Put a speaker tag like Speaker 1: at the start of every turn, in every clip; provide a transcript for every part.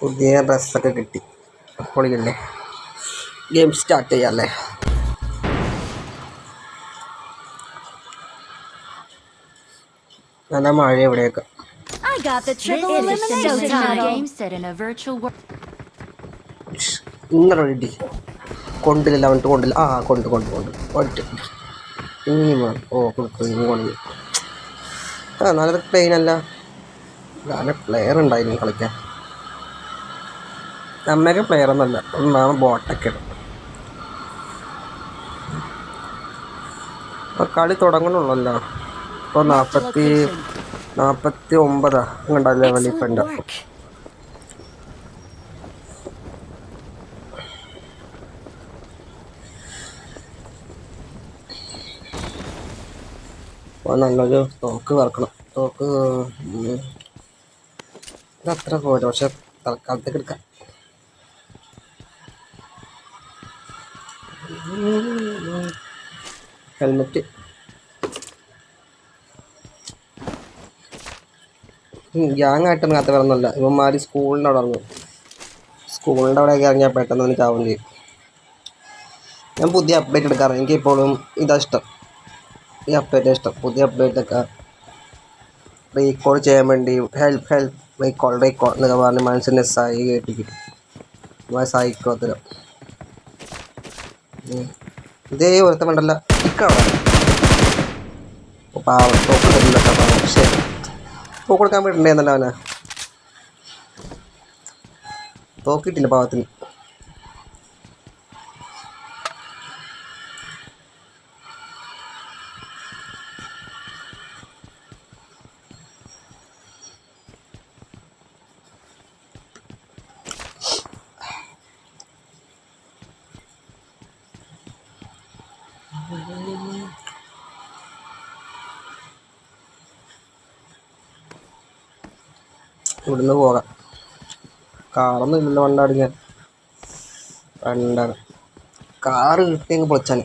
Speaker 1: പുതിയ ഡ്രസ്സൊക്കെ കിട്ടി. പൊളിയല്ലേ ഗെയിം സ്റ്റാർട്ട് ചെയ്യാല്ലേ നല്ല മഴ ഇവിടെയൊക്കെ. ഇങ്ങനെ ഇടി. കൊണ്ടില്ല അവൻ കൊണ്ടില്ല. ആ കൊണ്ട് കൊണ്ട് കൊണ്ട്. ഒറ്റ ഇനി ഓ കൊടുക്കും ഇനി കൊണ്ട് ആ നല്ലത് പ്ലെയിൻ അല്ല. നല്ല പ്ലെയർ ഉണ്ടായിരുന്നു കളിക്കാൻ. നമ്മയൊക്കെ പ്ലെയർ ഒന്നല്ല ഒന്നാണ് ബോട്ടൊക്കെ. അപ്പോൾ കളി തുടങ്ങണുള്ളല്ലോ. ഇപ്പോൾ നാൽപ്പത്തി നാൽപ്പത്തി ഒമ്പതാ ഇങ്ങോട്ടാ ലെവലിൽ ഇപ്പം. അപ്പോൾ നല്ലൊരു തോക്ക് വറക്കണം. തോക്ക് ഇതത്ര പോരാ. പക്ഷെ തൽക്കാലത്തേക്ക് എടുക്കാം. ഹെൽമെറ്റ്. ഗ്യാങ് ആയിട്ട് ഇറങ്ങാത്ത വേറൊന്നുമല്ല ഇവന്മാർ സ്കൂളിന്റെ അവിടെ ഇറങ്ങും. സ്കൂളിന്റെ അവിടെയൊക്കെ ഇറങ്ങിയാൽ പെട്ടെന്ന് എനിക്ക് ആവും ചെയ്യും. ഞാൻ പുതിയ അപ്ഡേറ്റ് എടുക്കാറ്. എനിക്ക് ഇപ്പോഴും ഇതാ ഇഷ്ടം. ഈ അപ്ഡേറ്റ് ഇഷ്ടം. പുതിയ അപ്ഡേറ്റ് ഒക്കെ റീകോൾ ചെയ്യാൻ വേണ്ടി ഹെൽപ്പ് ഹെൽപ്പ് റീകോൾ റീകോൾ എന്നൊക്കെ പറഞ്ഞ് മനസ്സിനെ സഹായി അത്തരം ഉം. ഇതേ ഒരുത്തം വേണ്ടല്ല ഇക്കാണോ പാവം തോക്ക് തരില്ല പാവം. പക്ഷേ തോക്ക് കൊടുക്കാൻ വേണ്ടിയിട്ടുണ്ടായിരുന്നല്ലോ അവനെ. തോക്കിട്ടില്ല പാവത്തിന്. ഇവിടുന്ന് പോകാം. കാറൊന്നും ഇല്ലല്ലോ വണ്ടാടിക്കാൻ വണ്ടാണ് കാറ് കിട്ടിയെങ്കിൽ പൊളിച്ചാൽ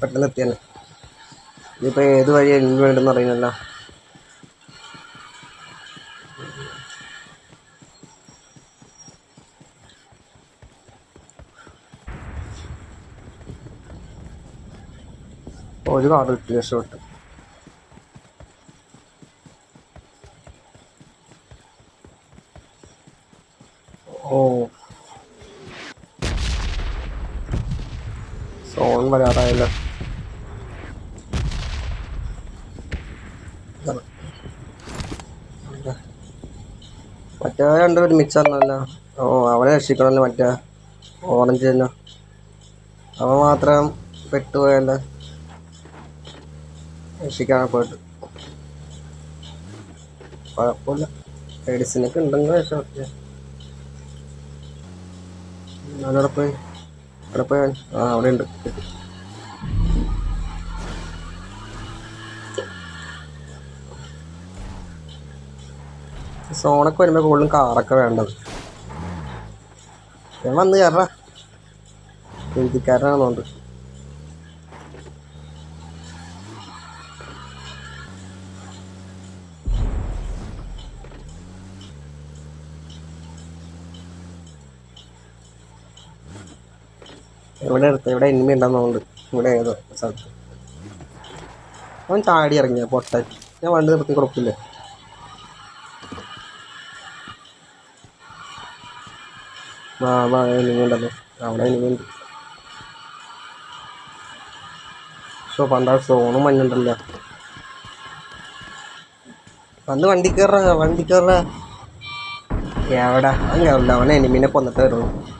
Speaker 1: പെട്ടെന്ന് എത്തിയാൽ ഇതിപ്പോൾ ഏത് വഴി എനിക്ക് വേണ്ടെന്ന് അറിയുന്നില്ല ഒരു കാറ് കിട്ടി രക്ഷപ്പെട്ടു. ഓ. സോൺ വരാറായല്ലോ. മറ്റേ രണ്ടുപേരും ഒരുമിച്ചാണല്ലോ ഓ അവനെ രക്ഷിക്കണമല്ലോ മറ്റേ. ഓറഞ്ച് തന്നെ. അവൻ മാത്രം പെട്ടുപോയല്ലോ. രക്ഷിക്കാനൊക്കെ പോയിട്ട്. കുഴപ്പമില്ല. മെഡിസിനൊക്കെ ഉണ്ടെങ്കിൽ രക്ഷപ്പെട്ടു അവിടെ പോയി ആ അവിടെ ഉണ്ട് സോണൊക്കെ വരുമ്പോൾ കൂടുതലും കാറൊക്കെ വേണ്ടത്. ഞാൻ വന്ന് കയറാ എഴുതിക്കാരനാണെന്നുണ്ട് ഇവിടെ അടുത്ത് ഇവിടെ എനിമി ഉണ്ടെന്നുണ്ട് ഇവിടെ ഏതോ സ്ഥലത്ത്. അവൻ ചാടി ഇറങ്ങിയ പൊട്ടൻ. ഞാൻ വണ്ടി നിർത്തി വാ വാ എനിമി ഉണ്ടല്ലോ. അവിടെ എനിമി ഉണ്ട്. സോ പണ്ടാ സോണും മഞ്ഞുണ്ടല്ലോ. വന്ന് വണ്ടി കയറ വണ്ടി കയറ എവിടെ അങ്ങനെ അവനെ എനിമിനെ കൊന്നിട്ട് വരുള്ളൂ.